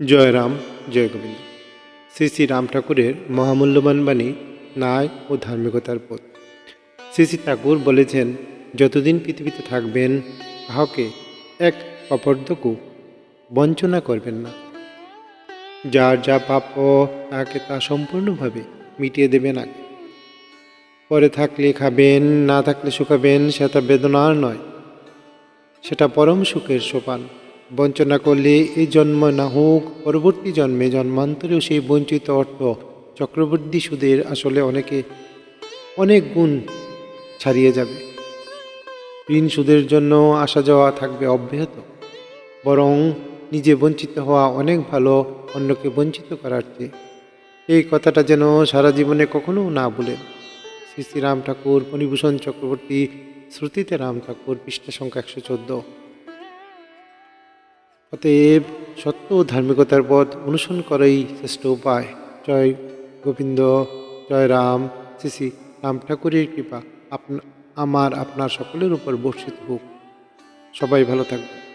জয় রাম, জয় গোবিন্দ। শ্রী শ্রী রাম ঠাকুরের মহামূল্যবান বাণী, ন্যায় ও ধার্মিকতার পথ। শ্রী শ্রী ঠাকুর বলেছেন, যতদিন পৃথিবীতে থাকবেন কাহকে এক অপর্দকু বঞ্চনা করবেন না। যার যা প্রাপ্য তাকে তা সম্পূর্ণভাবে মিটিয়ে দেবেন আগে। পরে থাকলে খাবেন, না থাকলে শুকাবেন সেটা বেদনার নয়। সেটা পরম সুখের সোপান। বঞ্চনা করলে এই জন্ম না হোক। পরবর্তী জন্মে জন্মান্তরেও সেই বঞ্চিত অর্থ চক্রবর্তী সুদের আসলে অনেকে অনেক গুণ ছাড়িয়ে যাবে। ঋণ সুদের জন্য আসা যাওয়া থাকবে অব্যাহত। বরং নিজে বঞ্চিত হওয়া অনেক ভালো, অন্যকে বঞ্চিত করার চেয়ে। এই কথাটা যেন সারা জীবনে কখনো না ভুলেন শ্রী শ্রী রাম ঠাকুর ফণিভূষণ চক্রবর্তী, শ্রুতিতে রাম ঠাকুর, পৃষ্ঠা সংখ্যা একশো চোদ্দ। অতএব সত্য ও ধার্মিকতার পথ অনুসরণ করাই শ্রেষ্ঠ উপায়। জয় গোবিন্দ, জয় রাম, শ্রী শ্রী রাম ঠাকুরের কৃপা আপনা, আমার, আপনার সকলের উপর বর্ষিত হোক। সবাই ভালো থাকবে